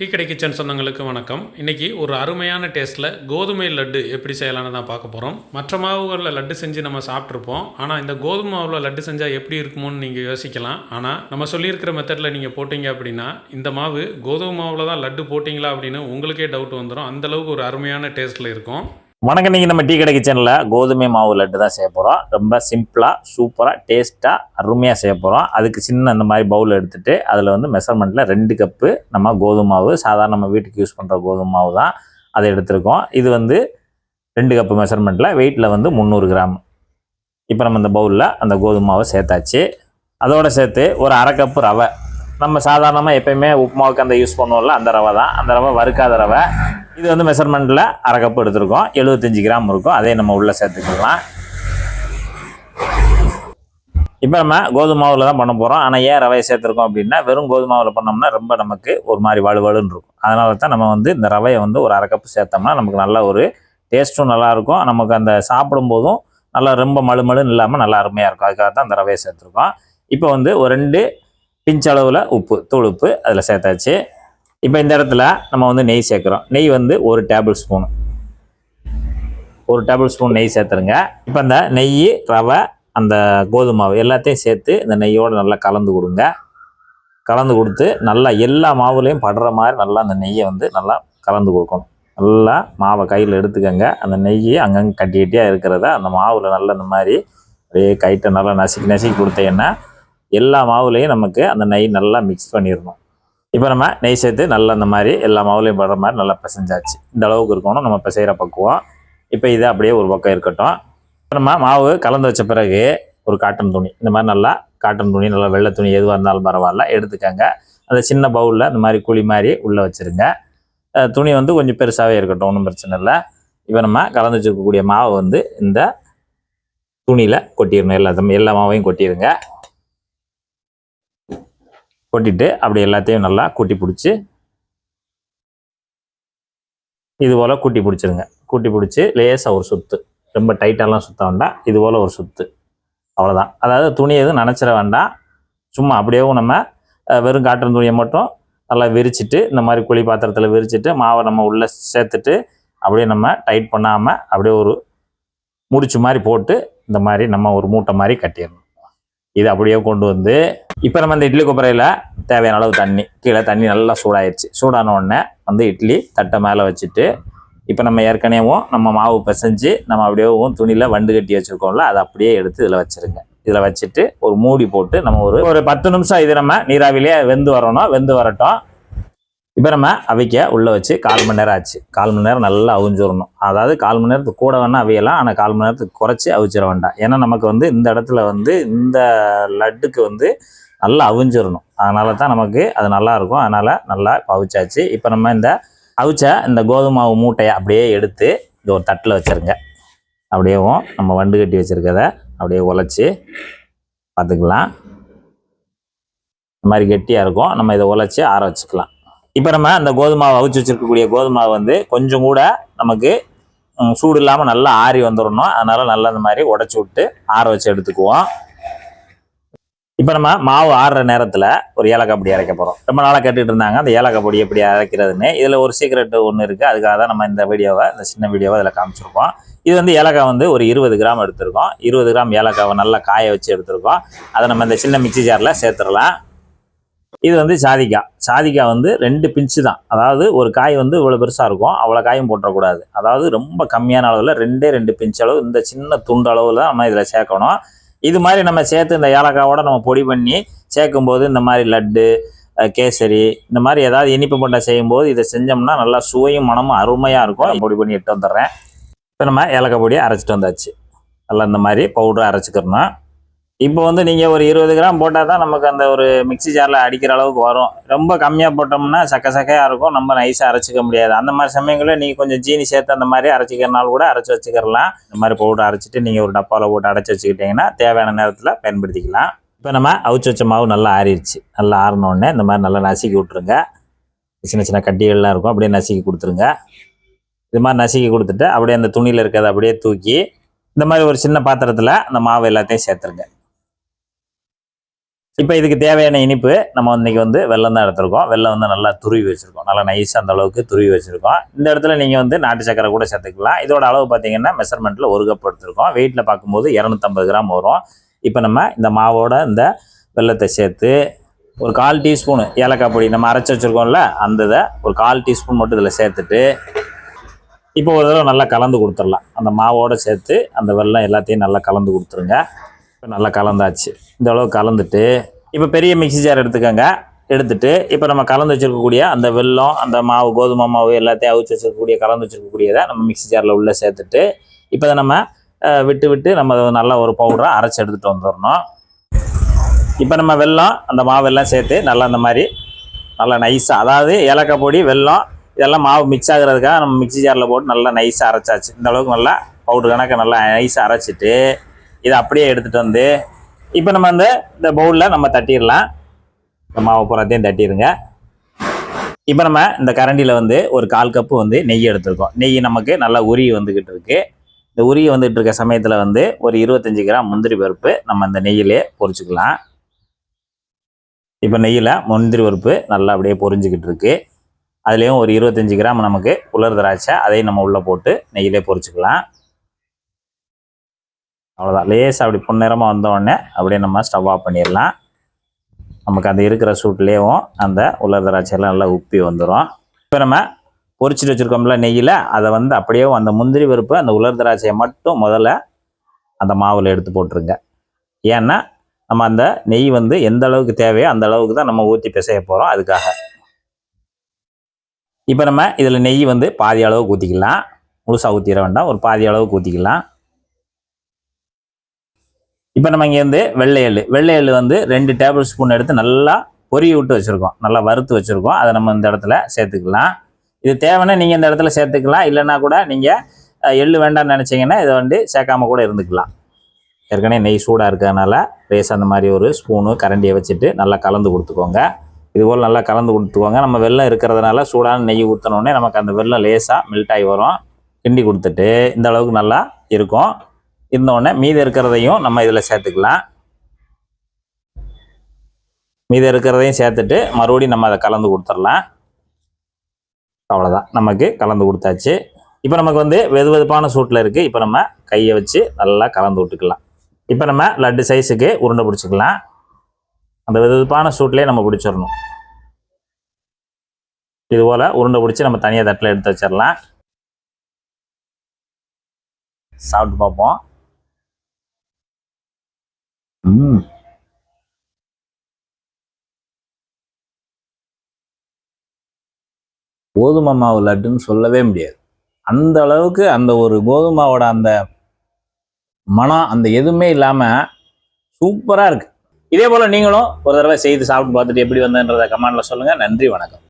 Tea கடை kitchen சொந்தங்களுக்கு வணக்கம். இன்றைக்கி ஒரு அருமையான டேஸ்ட்டில் கோதுமை லட்டு எப்படி செய்யலாம்னு தான் பார்க்க போகிறோம் மற்ற மாவுகளில் லட்டு செஞ்சு நம்ம சாப்பிட்ருப்போம் ஆனால் இந்த கோதுமை மாவில் லட்டு செஞ்சால் எப்படி இருக்குமோன்னு நீங்கள் யோசிக்கலாம். ஆனால் நம்ம சொல்லியிருக்கிற மெத்தடில் நீங்கள் போட்டிங்க அப்படின்னா இந்த மாவு கோதுமை மாவில் தான் லட்டு போட்டிங்களா அப்படின்னு உங்களுக்கே டவுட் வந்துடும் அந்தளவுக்கு ஒரு அருமையான டேஸ்ட்டில் இருக்கும். வணக்கம். நீங்கள் நம்ம டீ கடை கிச்சனில் கோதுமை மாவு லட்டு தான் செய்ய போகிறோம் ரொம்ப சிம்பிளாக சூப்பராக டேஸ்ட்டாக அருமையாக செய்ய போகிறோம் அதுக்கு சின்ன அந்த மாதிரி பவுல் எடுத்துட்டு அதில் வந்து மெஷர்மெண்ட்டில் ரெண்டு கப்பு நம்ம கோதுமை மாவு சாதாரண நம்ம வீட்டுக்கு யூஸ் பண்ணுற கோதுமை மாவு தான் அதை எடுத்திருக்கோம். இது வந்து ரெண்டு கப்பு மெஷர்மெண்ட்டில் வெயிட்டில் வந்து முந்நூறு கிராம். இப்போ நம்ம இந்த பவுலில் அந்த கோதுமை மாவை சேர்த்தாச்சு. அதோட சேர்த்து ஒரு அரை கப்பு ரவை நம்ம சாதாரணமாக எப்பயுமே உப்புமாவுக்கு அந்த யூஸ் பண்ணுவோம்ல அந்த ரவை தான். அந்த ரவை வறுக்காத ரவை. இது வந்து மெஷர்மெண்ட்டில் அரை கப்பு எடுத்திருக்கோம். எழுபத்தஞ்சி கிராம் இருக்கும். அதே நம்ம உள்ளே சேர்த்துக்கலாம். இப்போ நம்ம கோதுமை மாவில் தான் பண்ண போகிறோம் ஆனால் ஏன் ரவையை சேர்த்துருக்கோம் அப்படின்னா வெறும் கோதுமை மாவில் பண்ணோம்னா ரொம்ப நமக்கு ஒரு மாதிரி வலுவலுன்னு இருக்கும். அதனால தான் நம்ம வந்து இந்த ரவையை வந்து ஒரு அரை கப்பு சேர்த்தோம்னா நமக்கு நல்ல ஒரு டேஸ்ட்டும் நல்லாயிருக்கும் நமக்கு அந்த சாப்பிடும்போதும் நல்லா ரொம்ப மழுமழுன்னு இல்லாமல் நல்லா அருமையாக இருக்கும். அதுக்காக தான் அந்த ரவையை சேர்த்துருக்கோம். இப்போ வந்து ஒரு ரெண்டு பிஞ்ச் அளவில் உப்பு தூள் உப்பு அதில் சேர்த்தாச்சு. இப்போ இந்த இடத்துல நம்ம வந்து நெய் சேர்க்குறோம். நெய் வந்து ஒரு டேபிள் ஸ்பூன் ஒரு டேபிள் ஸ்பூன் நெய் சேர்த்துருங்க. இப்போ இந்த நெய் ரவை அந்த கோதுமாவு எல்லாத்தையும் சேர்த்து இந்த நெய்யோடு நல்லா கலந்து கொடுங்க. கலந்து கொடுத்து நல்லா எல்லா மாவுலேயும் படுற மாதிரி நல்லா அந்த நெய்யை வந்து நல்லா கலந்து கொடுக்கணும். நல்லா மாவை கையில் எடுத்துக்கோங்க. அந்த நெய் அங்கங்கே கட்டி கட்டியாக இருக்கிறத அந்த மாவில் நல்லா இந்த மாதிரி அப்படியே கைட்டை நல்லா நசுக்கி நசுக்கி கொடுத்தீங்கன்னா எல்லா மாவுலேயும் நமக்கு அந்த நெய் நல்லா மிக்ஸ் பண்ணிடணும். இப்போ நம்ம நெய் சேர்த்து நல்லா அந்த மாதிரி எல்லா மாவுலையும் படுற மாதிரி நல்லா பிசைஞ்சாச்சு. இந்த அளவுக்கு இருக்கணும். நம்ம பிசைகிற பக்குவம். இப்போ இதை அப்படியே ஒரு பக்கம் இருக்கட்டும். இப்போ நம்ம மாவு கலந்து வச்ச பிறகு ஒரு காட்டன் துணி. இந்த மாதிரி நல்லா காட்டன் துணி நல்லா வெள்ளை துணி எதுவாக இருந்தாலும் பரவாயில்ல எடுத்துக்கங்க. அந்த சின்ன பவுலில் இந்த மாதிரி குழி மாதிரி உள்ளே வச்சுருங்க. துணி வந்து கொஞ்சம் பெருசாகவே இருக்கட்டும் ஒன்றும் பிரச்சனை இல்லை. இப்போ நம்ம கலந்து வச்சுருக்கக்கூடிய மாவை வந்து இந்த துணியில் கொட்டிடணும். எல்லாத்தையும் எல்லா மாவையும் கொட்டிடுங்க. கொட்டிட்டு அப்படி எல்லாத்தையும் நல்லா கூட்டி பிடிச்சி இது போல் கூட்டி பிடிச்சிருங்க. கூட்டி பிடிச்சி லேசாக ஒரு சுத்து. ரொம்ப டைட்டாலாம் சுத்த வேண்டாம். இது போல் ஒரு சுத்து. அவ்வளோதான் அதாவது துணி எதுவும் நினச்சிட வேண்டாம். சும்மா அப்படியேவும் நம்ம வெறும் காட்டன் துணியை மட்டும் நல்லா விரிச்சிட்டு இந்த மாதிரி குழி பாத்திரத்தில் விரிச்சிட்டு மாவை நம்ம உள்ளே சேர்த்துட்டு அப்படியே நம்ம டைட் பண்ணாமல் அப்படியே ஒரு முடிச்சு மாதிரி போட்டு இந்த மாதிரி நம்ம ஒரு மூட்டை மாதிரி கட்டிடணும். இது அப்படியே கொண்டு வந்து இப்போ நம்ம இந்த இட்லி கொப்பரையில் தேவையான அளவு தண்ணி கீழே தண்ணி நல்லா சூடாயிருச்சு. சூடான உடனே வந்து இட்லி தட்டை மேலே வச்சுட்டு இப்போ நம்ம ஏற்கனவே நம்ம மாவு பிசைஞ்சு நம்ம அப்படியே துணியில் வண்டு கட்டி வச்சுருக்கோம்ல அதை அப்படியே எடுத்து இதில் வச்சுருங்க. இதில் வச்சுட்டு ஒரு மூடி போட்டு நம்ம ஒரு ஒரு பத்து நிமிஷம் இது நம்ம நீராவிலேயே வெந்து வரணும். வெந்து வரட்டும். இப்போ நம்ம அவிக்க உள்ளே வச்சு கால் மணி நேரம் ஆச்சு. கால் மணி நேரம் நல்லா அவிஞ்சிடணும் அதாவது கால் மணி நேரத்துக்கு கூட வேணால் அவியலாம் ஆனால் கால் மணி நேரத்துக்கு குறைச்சி அவிச்சிட வேண்டாம். ஏன்னா நமக்கு வந்து இந்த இடத்துல வந்து இந்த லட்டுக்கு வந்து நல்லா அவிஞ்சிடணும் அதனால தான் நமக்கு அது நல்லா இருக்கும். அதனால் நல்லா அவிச்சாச்சு. இப்போ நம்ம இந்த அவிச்ச இந்த கோதுமை மாவு மூட்டையை அப்படியே எடுத்து இந்த ஒரு தட்டில் வச்சுருங்க. அப்படியேவும் நம்ம வண்டு கட்டி வச்சுருக்கத அப்படியே உழைச்சி பார்த்துக்கலாம். இந்த மாதிரி கெட்டியாக இருக்கும். நம்ம இதை உழைச்சி ஆற வச்சுக்கலாம். இப்போ நம்ம அந்த கோதுமாவை அவிச்சு வச்சிருக்கக்கூடிய கோதுமாவை வந்து கொஞ்சம் கூட நமக்கு சூடு இல்லாமல் நல்லா ஆறி வந்துடணும் அதனால் நல்லா இந்த மாதிரி உடச்சி விட்டு ஆற வச்சு எடுத்துக்குவோம். இப்போ நம்ம மாவு ஆறுற நேரத்தில் ஒரு ஏலக்காய் பொடி அரைக்க போகிறோம் ரொம்ப நாளாக கேட்டுட்டு இருந்தாங்க அந்த ஏலக்காய் பொடி எப்படி அரைக்கிறதுன்னு. இதில் ஒரு சீக்ரெட் ஒன்று இருக்குது அதுக்காக தான் நம்ம இந்த வீடியோவை இந்த சின்ன வீடியோவை இதில் காமிச்சிருக்கோம். இது வந்து ஏலக்காய் வந்து ஒரு இருபது கிராம் எடுத்திருக்கோம். இருபது கிராம் ஏலக்காவை நல்லா காய வச்சு எடுத்திருக்கோம். அதை நம்ம இந்த சின்ன மிக்சி ஜாரில் சேர்த்துடலாம். இது வந்து சாதிக்காய் சாதிக்காய் வந்து ரெண்டு பிஞ்சு தான். அதாவது ஒரு காய் வந்து இவ்வளோ பெருசாக இருக்கும் அவ்வளோ காயும் போட்டுறக்கூடாது. அதாவது ரொம்ப கம்மியான அளவில் ரெண்டே ரெண்டு பிஞ்சு அளவு இந்த சின்ன துண்டு அளவில் தான் நம்ம இதில் சேர்க்கணும். இது மாதிரி நம்ம சேர்த்து இந்த ஏலக்காவோட நம்ம பொடி பண்ணி சேர்க்கும்போது இந்த மாதிரி லட்டு கேசரி இந்த மாதிரி ஏதாவது இனிப்பு பண்டை செய்யும்போது இதை செஞ்சோம்னா நல்லா சுவையும் மனமும் அருமையாக இருக்கும். பொடி பண்ணி எடுத்து வந்துடுறேன். இப்போ நம்ம ஏலக்காய் பொடியை அரைச்சிட்டு வந்தாச்சு. நல்லா இந்த மாதிரி பவுடர் அரைச்சிக்கிறோம்னா இப்போ வந்து நீங்கள் ஒரு இருபது கிராம் போட்டால் தான் நமக்கு அந்த ஒரு மிக்ஸி ஜாரில் அடிக்கிற அளவுக்கு வரும். ரொம்ப கம்மியாக போட்டோம்னா சக்க சக்கையாக இருக்கும். நம்ம நைஸாக அரைச்சிக்க முடியாது. அந்த மாதிரி சமயங்களில் நீங்கள் கொஞ்சம் ஜீனி சேர்த்து அந்த மாதிரி அரைச்சிக்கிறனால கூட அரைச்சி வச்சுக்கிறலாம். இந்த மாதிரி பவுடர் அரைச்சிட்டு நீங்கள் ஒரு டப்பாவில் போட்டு அடைச்சி வச்சுக்கிட்டிங்கன்னா தேவையான நேரத்தில் பயன்படுத்திக்கலாம். இப்போ நம்ம அவிச்சு வச்ச மாவு நல்லா ஆறிடுச்சு. நல்லா ஆறினோடனே இந்த மாதிரி நல்லா நசுக்கி விட்ருங்க சின்ன சின்ன கட்டிகள்லாம் இருக்கும். அப்படியே நசுக்கி கொடுத்துருங்க. இது மாதிரி நசுக்கி கொடுத்துட்டு அப்படியே அந்த துணியில் இருக்கிறத அப்படியே தூக்கி இந்த மாதிரி ஒரு சின்ன பாத்திரத்தில் அந்த மாவு எல்லாத்தையும் சேர்த்துருங்க. இப்போ இதுக்கு தேவையான இனிப்பு நம்ம இன்னைக்கு வந்து வெள்ளம் தான் எடுத்திருக்கோம். வெள்ளம் வந்து நல்லா துருவி வச்சுருக்கோம். நல்லா நைஸாக அந்த அளவுக்கு துருவி வச்சுருக்கோம். இந்த இடத்துல நீங்கள் வந்து நாட்டு சக்கரை கூட சேர்த்துக்கலாம். இதோட அளவு பார்த்தீங்கன்னா மெஷர்மெண்ட்டில் ஒரு கப் எடுத்திருக்கோம். வெயிட்டில் பார்க்கும்போது இரநூத்தம்பது கிராம் வரும். இப்போ நம்ம இந்த மாவோட இந்த வெல்லத்தை சேர்த்து ஒரு கால் டீஸ்பூனு ஏலக்காய் பொடி நம்ம அரைச்சி வச்சுருக்கோம்ல அந்த இதை ஒரு கால் டீஸ்பூன் மட்டும் இதில் சேர்த்துட்டு இப்போ ஒரு தடவை நல்லா கலந்து கொடுத்துடலாம். அந்த மாவோட சேர்த்து அந்த வெல்லம் எல்லாத்தையும் நல்லா கலந்து கொடுத்துருங்க. இப்போ நல்லா கலந்தாச்சு. இந்த அளவு கலந்துட்டு இப்போ பெரிய மிக்ஸி ஜார் எடுத்துக்கோங்க. எடுத்துட்டு இப்போ நம்ம கலந்து வச்சுருக்கக்கூடிய அந்த வெல்லம் அந்த மாவு கோதுமை மாவு எல்லாத்தையும் அவிச்சு வச்சிருக்கக்கூடிய கலந்து வச்சுருக்கக்கூடியதை நம்ம மிக்ஸி ஜாரில் உள்ளே சேர்த்துட்டு இப்போ அதை நம்ம விட்டு விட்டு நம்ம அதை நல்லா ஒரு பவுடரை அரைச்சி எடுத்துகிட்டு வந்துடணும். இப்போ நம்ம வெல்லம் அந்த மாவெல்லாம் சேர்த்து நல்லா அந்த மாதிரி நல்லா நைஸாக அதாவது ஏலக்காய் பொடி வெல்லம் இதெல்லாம் மாவு மிக்ஸ் ஆகுறதுக்காக நம்ம மிக்ஸி ஜாரில் போட்டு நல்லா நைஸாக அரைச்சாச்சு. இந்த அளவுக்கு நல்லா பவுடர் கணக்கை நல்லா நைஸாக அரைச்சிட்டு இதை அப்படியே எடுத்துகிட்டு வந்து இப்போ நம்ம அந்த இந்த பவுலில் நம்ம தட்டிடலாம். இந்த மாவு பூராத்தையும் தட்டிடுங்க. இப்போ நம்ம இந்த கரண்டியில் வந்து ஒரு கால் கப்பு வந்து நெய் எடுத்திருக்கோம். நெய் நமக்கு நல்லா உருகி வந்துக்கிட்டு இருக்கு. இந்த உருகி வந்துட்டு இருக்க சமயத்தில் வந்து ஒரு இருபத்தஞ்சி கிராம் முந்திரி பருப்பு நம்ம இந்த நெய்யிலே பொறிச்சிக்கலாம் இப்போ நெய்யில் முந்திரி பருப்பு நல்லா அப்படியே பொறிஞ்சிக்கிட்டு இருக்கு. அதுலேயும் ஒரு இருபத்தஞ்சி கிராம் நமக்கு உலர் திராட்சை அதையும் நம்ம உள்ளே போட்டு நெய்யிலே பொறிச்சிக்கலாம் அவ்வளோதான் லேசாக அப்படி பொன்னிறமாக வந்தோடனே அப்படியே நம்ம ஸ்டவ் ஆஃப் பண்ணிடலாம். நமக்கு அந்த இருக்கிற சூட்லேயும் அந்த உலர் திராட்சையெல்லாம் நல்லா உப்பி வந்துடும் இப்போ நம்ம பொறிச்சிட்டு வச்சுருக்கோம்ல நெய்யில் அதை வந்து அப்படியே அந்த முந்திரி பருப்பு அந்த உலர் திராட்சையை மட்டும் முதல்ல அந்த மாவில் எடுத்து போட்டுருங்க. ஏன்னா நம்ம அந்த நெய் வந்து எந்த அளவுக்கு தேவையோ அந்த அளவுக்கு தான் நம்ம ஊற்றி பிசைய போகிறோம் அதுக்காக. இப்போ நம்ம இதில் நெய் வந்து பாதி அளவுக்கு ஊற்றிக்கலாம் முழுசாக ஊற்றிட வேண்டாம். ஒரு பாதி அளவுக்கு ஊற்றிக்கலாம் இப்போ நம்ம இங்கேருந்து வெள்ளை எள்ளு. வெள்ளை எள்ளு வந்து ரெண்டு டேபிள் ஸ்பூன் எடுத்து நல்லா பொரிய விட்டு வச்சுருக்கோம். நல்லா வறுத்து வச்சுருக்கோம். அதை நம்ம இந்த இடத்துல சேர்த்துக்கலாம். இது தேவைன்னா நீங்கள் இந்த இடத்துல சேர்த்துக்கலாம். இல்லைன்னா கூட நீங்கள் எள்ளு வேண்டாம்னு நினச்சிங்கன்னா இதை வந்து சேர்க்காம கூட இருந்துக்கலாம். ஏற்கனவே நெய் சூடாக இருக்கிறதுனால லேஸ் அந்த மாதிரி ஒரு ஸ்பூனு கரண்டியை வச்சுட்டு நல்லா கலந்து கொடுத்துக்கோங்க. இதுபோல் நல்லா கலந்து கொடுத்துக்கோங்க. நம்ம வெள்ளம் இருக்கிறதுனால சூடான நெய் ஊற்றினோடனே நமக்கு அந்த வெள்ளம் லேசாக மெல்ட் ஆகி வரும். கிண்டி கொடுத்துட்டு இந்த அளவுக்கு நல்லா இருக்கும். இருந்தோடனே மீதி இருக்கிறதையும் நம்ம இதில் சேர்த்துக்கலாம். மீதி இருக்கிறதையும் சேர்த்துட்டு மறுபடியும் நம்ம அதை கலந்து கொடுத்துடலாம். அவ்வளோதான் நமக்கு கலந்து கொடுத்தாச்சு. இப்போ நமக்கு வந்து வெது வெதுப்பான சூட்டில் இருக்குது இப்போ நம்ம கையை வச்சு நல்லா கலந்து விட்டுக்கலாம். இப்போ நம்ம லட்டு சைஸுக்கு உருண்டை பிடிச்சிக்கலாம். அந்த வெது வெதுப்பான சூட்லேயே நம்ம பிடிச்சிடணும். இது போல் உருண்டை பிடிச்சி நம்ம தனியாக தட்டில் எடுத்து வச்சிடலாம். சாப்பிட்டு பார்ப்போம். ம். கோதுமை மாவு லட்டுன்னு சொல்லவே முடியாது. அந்த அளவுக்கு அந்த ஒரு கோதுமாவோட அந்த மனம் அந்த எதுவுமே இல்லாமல் சூப்பராக இருக்கு. இதே போல் நீங்களும் ஒரு தடவை செய்து சாப்பிட்டு பார்த்துட்டு எப்படி வந்ததுன்றதை கமெண்டில் சொல்லுங்கள் நன்றி வணக்கம்.